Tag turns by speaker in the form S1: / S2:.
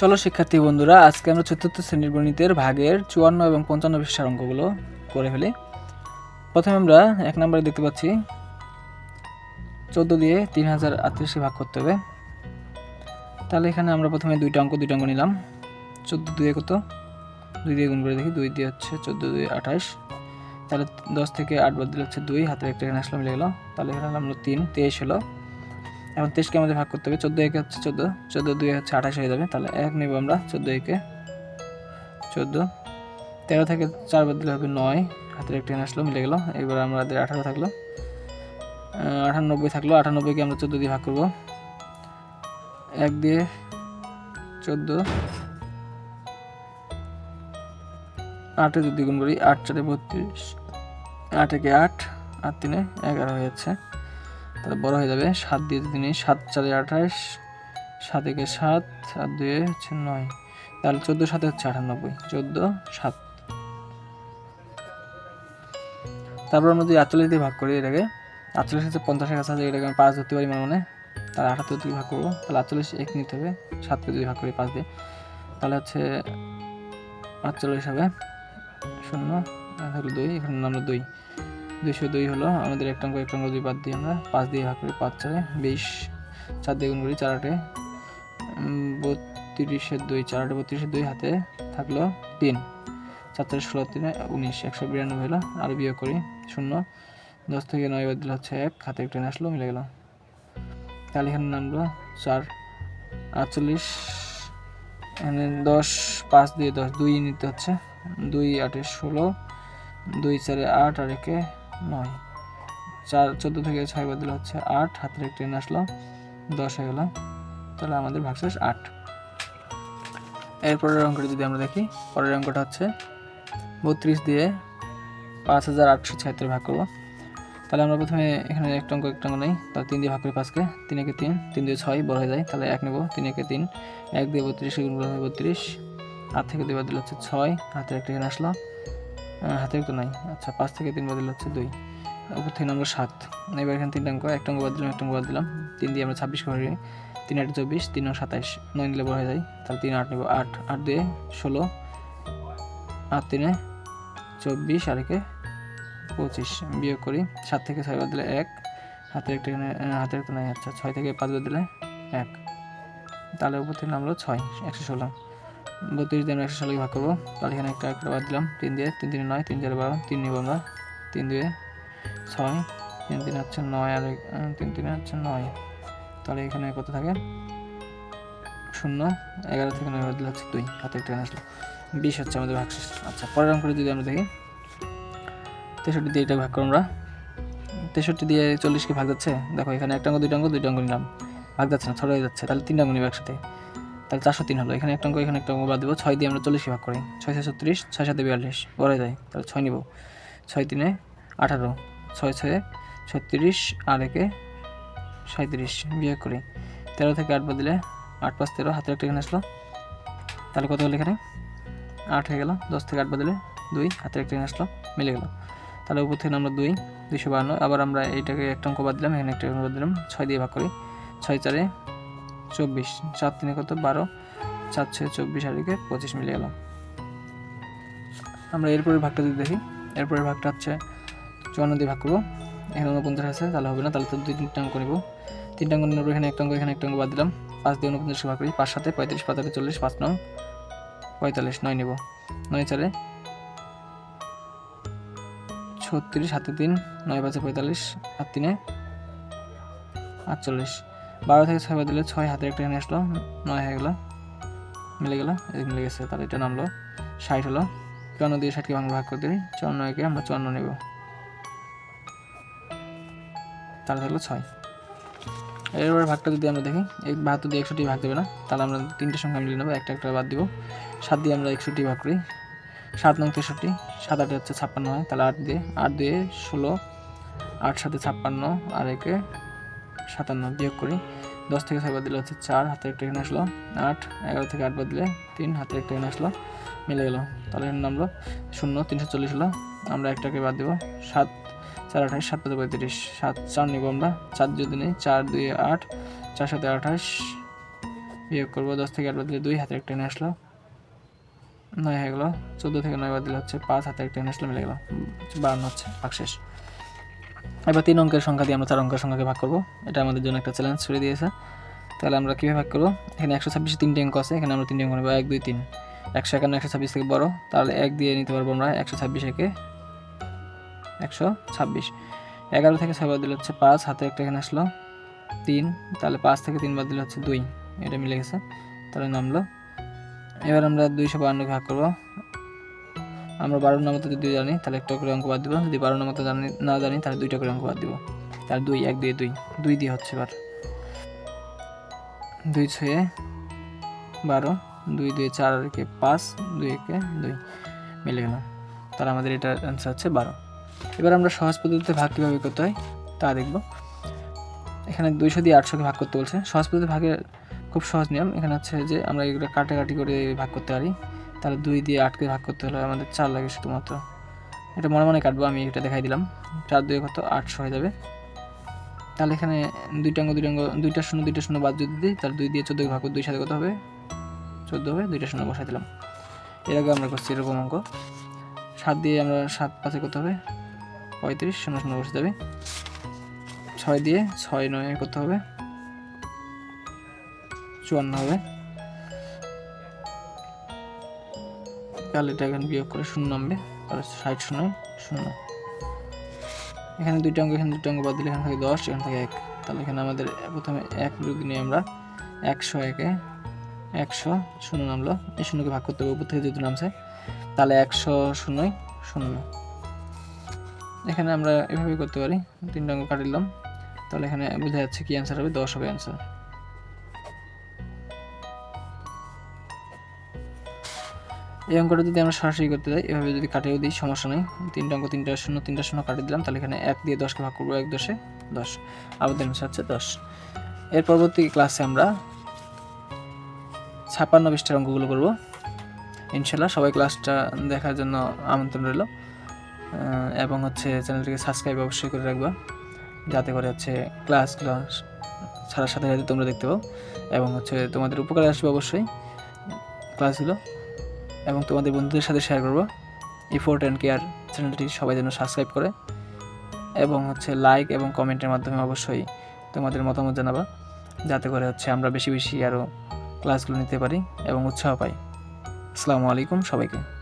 S1: চলো শিক্ষার্থী বন্ধুরা, আজকে আমরা চতুর্থ শ্রেণির গণিতের ভাগের চুয়ান্ন এবং পঞ্চান্ন পৃষ্ঠার অঙ্কগুলো করে ফেলি। প্রথমে আমরা এক নম্বরে দেখতে পাচ্ছি, চোদ্দ দিয়ে তিন হাজার আটত্রিশে ভাগ করতে হবে। তাহলে এখানে আমরা প্রথমে দুইটা অঙ্ক দুইটা অঙ্ক নিলাম। চোদ্দ দুয়ে কত? দুই দিয়ে গুণ করে দেখি, দুই দিয়ে হচ্ছে চোদ্দ দুই আঠাশ। তাহলে দশ থেকে আট বাদ দিলে হচ্ছে দুই হাতে একটা এখানে আসলো, মিলে গেলো। তাহলে এখানে আমরা তিন, তেইশ হলো। এখন তেইশকে আমাদের ভাগ করতে হবে, চোদ্দ একে হচ্ছে চোদ্দ চোদ্দ দুই হচ্ছে আঠাশ হয়ে যাবে, তাহলে এক নেব আমরা চোদ্দ একে। চোদ্দ, তেরো থেকে চার বাদ দিলে হবে নয়, হাতের একটা আসলো, মিলে গেলো, এবার আমাদের আঠারো থাকল। আটানব্বই থাকল আটানব্বইকে আমরা চোদ্দ দিয়ে ভাগ করব। এক দিয়ে চোদ্দ, আটে যদি গুণ করি, আট চারে বত্রিশ আট একে আট আট তিনে এগারো হয়ে যাচ্ছে। তাহলে বড় হয়ে যাবে সাত দিয়ে নিই সাত চারে আঠাশ, সাত একে সাত, আর দুয়ে হচ্ছে নয়। তাহলে চোদ্দ সাথে হচ্ছে আটানব্বই, চোদ্দ সাত। তারপর আমরা যদি আটচল্লিশ দিয়ে ভাগ করি এটাকে, আটচল্লিশ হচ্ছে পঞ্চাশের কাছে আছে এটাকে আমি পাঁচ ধরতে পারি মনে মনে, তাহলে আঠাত্তর দিয়ে ভাগ করব, তাহলে আটচল্লিশ এক নিতে হবে, সাতকে যদি ভাগ করি পাঁচ দিয়ে। তাহলে হচ্ছে আটচল্লিশ হবে শূন্য হলো দুই, এখানে আমরা দুই। দুইশো দুই হলো, আমাদের একটা অঙ্ক একটা অঙ্ক দুই বাদ দিয়ে আমরা। পাঁচ দিয়ে ভাগ করি পাঁচ চারে বিশ, চার দিয়ে গুণ করি চার আটে। বত্রিশের দুই, চার আটে বত্রিশের দুই হাতে থাকল তিন। চার চারে ষোলো, তিনে উনিশ, একশো বিরানব্বই হলো, আর বিয়োগ করি শূন্য। দশ থেকে নয় বাদ দিলে হচ্ছে এক, হাতে একটা আসলো, মিলে গেল। তাহলে এখানে নামলো চার, আটচল্লিশ দশ, পাঁচ দিয়ে দশ, দুই নিতে হচ্ছে। দুই আটে ষোলো, দুই চারে আট, আর একে নয়। চার, চোদ্দ থেকে ছয় বাদ দিলে হচ্ছে আট, হাতের একটা ট্রেন আসলো, দশ হয়ে গেল। তাহলে আমাদের ভাগশেষ আট। এরপরের অঙ্কটা যদি আমরা দেখি, পরের অঙ্কটা হচ্ছে বত্রিশ দিয়ে পাঁচ হাজার আটশো ছিয়াত্তর ভাগ করব। তাহলে আমরা প্রথমে এখানে একটা অঙ্ক একটা অঙ্ক নেই। তাহলে তিন দিয়ে ভাগ করি পাঁচকে, তিন একে তিন তিন দিয়ে ছয় বড় হয়ে যায়। তাহলে এক নেব, তিন একে তিন, এক দিয়ে বত্রিশ গুণ হয় বত্রিশ। আট থেকে দুই বাদ দিলে হচ্ছে ছয়, হাতের একটা এখানে আসলো। হাতের তো নাই। আচ্ছা পাঁচ থেকে তিন বাদ হচ্ছে দুই। উপর থেকে নম্বর সাত। এবার এখানে তিনটা অঙ্ক। একটা অঙ্ক বাদ দিলাম, একটা অঙ্ক বাদ দিলাম। তিন দিয়ে আমরা ছাব্বিশ করে। তিন আট চব্বিশ, তিন নয় সাতাইশ। নয় নিলে বড় হয়ে যায়। তাহলে তিন আট নেব। আট আট দিয়ে ষোলো। আট তিনে চব্বিশ আর একে পঁচিশ। বিয়োগ করি। সাত থেকে ছয় বাদ দিলে এক। হাতের একটা হাতের একটা নাই। আচ্ছা ছয় থেকে পাঁচ বাদ দিলে এক। তাহলে উপর থেকে নামলো ছয়। একশো ষোলো। বত্রিশ আমরা একশো ষোলোকে ভাগ করব। তাহলে এখানে একটা একটা বাদ দিলাম। তিন দিয়ে, তিন তিনে নয়, তিন চারে বারো, তিন নিব আমরা তিন দিয়ে ছয়, তিন তিন হচ্ছে নয় আর তিন তিনে হচ্ছে নয়। তাহলে এখানে কত থাকে? শূন্য। এগারো থেকে নয় দিলে হচ্ছে দুই। হাতে একটা আসলো। বিশ হচ্ছে আমাদের ভাগশেষ। আচ্ছা পরের অঙ্কটা যদি আমরা দেখি। তেষট্টি দিয়ে এটা ভাগ করো আমরা। তেষট্টি দিয়ে চল্লিশকে ভাগ যাচ্ছে? দেখো, এখানে একটা অঙ্ক দুইটা অঙ্ক দুইটা অঙ্ক নিলাম। ভাগ যাচ্ছে না হয়ে যাচ্ছে। তাহলে তিনটা অঙ্ক নিব একসাথে। তাহলে চারশো তিন হলো। এখানে একটা অঙ্ক, এখানে একটা অঙ্ক বাদ দেবো। ছয় দিয়ে আমরা চল্লিশকে ভাগ করি। ছয় ছয় ছত্রিশ, ছয় সাথে বিয়াল্লিশ। বড় হয়ে যায়। তাহলে ছয় নিব। ছয় তিনে আঠারো। ছয় ছয়ে ছত্রিশ, আর একে সাঁত্রিশ বিয়োগ করি। তেরো থেকে আট বাদ দিলে আট পাঁচ তেরো। হাতের একটা এখানে আসলো। তাহলে কত হলো এখানে? আট হয়ে গেল। দশ থেকে আট বাদ দিলে দুই। হাতের একটা এখানে আসলো। মিলে গেল। তাহলে উপর থেকে আমরা দুই, দুইশো বাহান্ন। আবার আমরা এইটাকে একটা অঙ্ক বাদ দিলাম। এখানে একটা অঙ্ক বাদ দিলাম। ছয় দিয়ে ভাগ করি। ছয় চারে চব্বিশ চার তিনে কত? বারো। চার ছয় চব্বিশ আর একে পঁচিশ মিলে গেল আমরা এরপরের ভাগটা যদি দেখি, এরপরের ভাগটা হচ্ছে চুয়ান্ন দিয়ে ভাগ করব। এখানে উনপঞ্চাশ আছে, তাহলে হবে না, তাহলে তো দুই তিনটা অঙ্ক নেব। তিনটা অঙ্ক নেব, এখানে একটা অঙ্ক, এখানে একটা অঙ্ক বাদ দিলাম। পাঁচ দিয়ে উনপঞ্চাশ ভাগ করি, পাঁচ সাথে পঁয়ত্রিশ আটে চল্লিশ, পাঁচ নং পঁয়তাল্লিশ, নয় নেব। নয় চারে ছত্রিশ হাতে তিন, নয় পাঁচে পঁয়তাল্লিশ আর তিনে আটচল্লিশ। বারো থেকে ছয় দিলে ছয় হাতের একটা এখানে আসলো, নয় হয়ে গেলো, মিলে গেলো মিলে গেছে তাহলে এটা নামলো, ষাট হলো, চুয়ান্ন দিয়ে ষাটকে ভাঙ ভাগ করে দিই চুয়ান্ন একে আমরা চুয়ান্ন নেব। তাহলে থাকল ছয়। এরপরে ভাগটা যদি আমরা দেখি, এই বাহাত্তর দিয়ে একষট্টি ভাগ দেবে না, তাহলে আমরা তিনটে সংখ্যা মিলিয়ে নেব, একটা একটা বাদ দিব। সাত দিয়ে আমরা একষট্টি ভাগ করি, সাত নং তেষট্টি, সাত আটে হচ্ছে ছাপ্পান্ন হয়, তাহলে আট দিয়ে আট দিয়ে ষোলো, আট সাথে ছাপ্পান্ন, আর একে সাতান্ন বিয়োগ করি। দশ থেকে ছয় বাদ দিলে হচ্ছে চার, হাতে একটা এখানে আসলো। আট, এগারো থেকে আট বাদ দিলে তিন, হাতে একটা এখানে আসলো। মিলে গেলো। তাহলে এখানে নামলো শূন্য, তিনশো চল্লিশ হলো। আমরা একটাকে বাদ দেবো। সাত, চার, আঠাশ, সাত পাঁচ, পঁয়ত্রিশ। সাত, চার নিব আমরা। চার যদি নেই, চার, দুই, আট, চার সাথে আঠাশ বিয়োগ করব। দশ থেকে আট বাদ দিলে দুই, হাতে একটা টেনে আসলো। নয় হয়ে গেলো। চোদ্দ থেকে নয় বাদ দিলে হচ্ছে পাঁচ, হাতে একটা টেনে আসলো। মিলে গেলো। বান্ন হচ্ছে, ভাগ শেষ। এবার তিন অঙ্কের সংখ্যা দিয়ে আমরা চার অঙ্কের সংখ্যাকে ভাগ করব। এটা আমাদের জন্য একটা চ্যালেঞ্জ ছড়িয়ে দিয়েছে। তাহলে আমরা কীভাবে ভাগ করব? এখানে একশো ছাব্বিশে তিনটে অঙ্ক আছে, এখানে আমরা তিনটে অঙ্ক নেব, এক, দুই, তিন। একশো একান্ন, একশো ছাব্বিশ থেকে বড়ো, তাহলে এক দিয়ে নিতে পারব আমরা একশো ছাব্বিশ একে একশো ছাব্বিশ। এগারো থেকে ছয় বাদ দিলে হচ্ছে পাঁচ, হাতে একটা এখানে আসলো তিন, তাহলে পাঁচ থেকে তিন বাদ দিলে হচ্ছে দুই। এটা মিলে গেছে, তাহলে নামলো। এবার আমরা দুইশো বাউন্নকে ভাগ করব। আমরা বারো নম্বর যদি জানি, তাহলে একটা করে অঙ্ক বাদ দিব। যদি বারো নম্বর জানি, না জানি, তাহলে দুইটা করে অঙ্ক বাদ দিব। তাহলে দুই, এক দুই দুই। দুই দিয়ে হচ্ছে এবার। দুই ছয়ে বারো, দুই দুই চার আর একে পাঁচ, দুই একে দুই। মিলে গেল। তাহলে আমাদের এটার অ্যান্সার হচ্ছে বারো। এবার আমরা সহজ পদ্ধতিতে ভাগ কীভাবে করতে হয়, তা দেখব। এখানে দুইশো দিয়ে আটশোকে ভাগ করতে বলছে। সহজ পদ্ধতি ভাগের খুব সহজ নিয়ম। এখানে হচ্ছে যে আমরা এগুলো কাটাকাটি করে ভাগ করতে পারি। তাহলে দুই দিয়ে আটকে ভাগ করতে হলে আমাদের চার লাগে শুধুমাত্র। এটা মনে মনে কাটবো, আমি এটা দেখাই দিলাম। চার দুই কত? আটশো হয়ে যাবে। তাহলে এখানে দুইটা অঙ্গ দুইটা অঙ্গ দুইটা শূন্য দুইটা শূন্য বাদ যদি দিই, তাহলে দুই দিয়ে চোদ্দোকে ভাগ দুই সাথে কত হবে? চোদ্দ হবে, দুইটা শূন্য বসাই দিলাম। এর আগে আমরা করছি এরকম অঙ্ক। সাত দিয়ে আমরা সাত পাঁচে কত হবে? পঁয়ত্রিশ, শূন্য শূন্য বসে যাবে। ছয় দিয়ে ছয় নয় কত হবে? চুয়ান্ন হবে। তাহলে এটা এখানে বিয়োগ করে শূন্য নামবে। তাহলে ষাট শূন্য শূন্য। এখানে দুইটা অঙ্ক, এখানে দুটো অঙ্ক বাদ দিলে এখানে থাকে দশ, এখানে থাকে এক। তাহলে এখানে আমাদের প্রথমে এক যদি নিয়ে আমরা একশো একে একশো শূন্য নামলো। এই শূন্যকে ভাগ করতে হবে, উপর থেকে যেহেতু নামছে, তাহলে একশো শূন্যই শূন্য। এখানে আমরা এভাবেই করতে পারি। তিনটা অঙ্ক কাটিলাম তাহলে এখানে বোঝা যাচ্ছে কি অ্যান্সার হবে, দশ হবে অ্যান্সার এই অঙ্কটা যদি আমরা সরাসরি করতে যাই, এভাবে যদি কাটিয়েও দিই, সমস্যা নেই। তিনটা অঙ্ক তিনটা শূন্য তিনটা শূন্য কাটিয়ে দিলাম, তাহলে এখানে এক দিয়ে দশকে ভাগ করব, এক দশে দশ। অ্যান্সার হচ্ছে দশ। এর পরবর্তী ক্লাসে আমরা ছাপ্পান্ন পৃষ্ঠার অঙ্কগুলো করব। ইনশাল্লাহ সবাই ক্লাসটা দেখার জন্য আমন্ত্রণ রইল। এবং হচ্ছে চ্যানেলটিকে সাবস্ক্রাইব অবশ্যই করে রাখবা, যাতে করে হচ্ছে ক্লাসগুলো ছাড়ার সাথে সাথে তোমরা দেখতে পাও। এবং হচ্ছে তোমাদের উপকারে আসবে অবশ্যই ক্লাসগুলো এবং তোমাদের বন্ধুদের সাথে শেয়ার করব। ইফোর্ট অ্যান্ড কেয়ার চ্যানেলটি সবাই যেন সাবস্ক্রাইব করে এবং হচ্ছে লাইক এবং কমেন্টের মাধ্যমে অবশ্যই তোমাদের মতামত জানাবা, যাতে করে হচ্ছে আমরা বেশি বেশি আরও ক্লাসগুলো নিতে পারি এবং উৎসাহ পাই। আসসালামু আলাইকুম সবাইকে।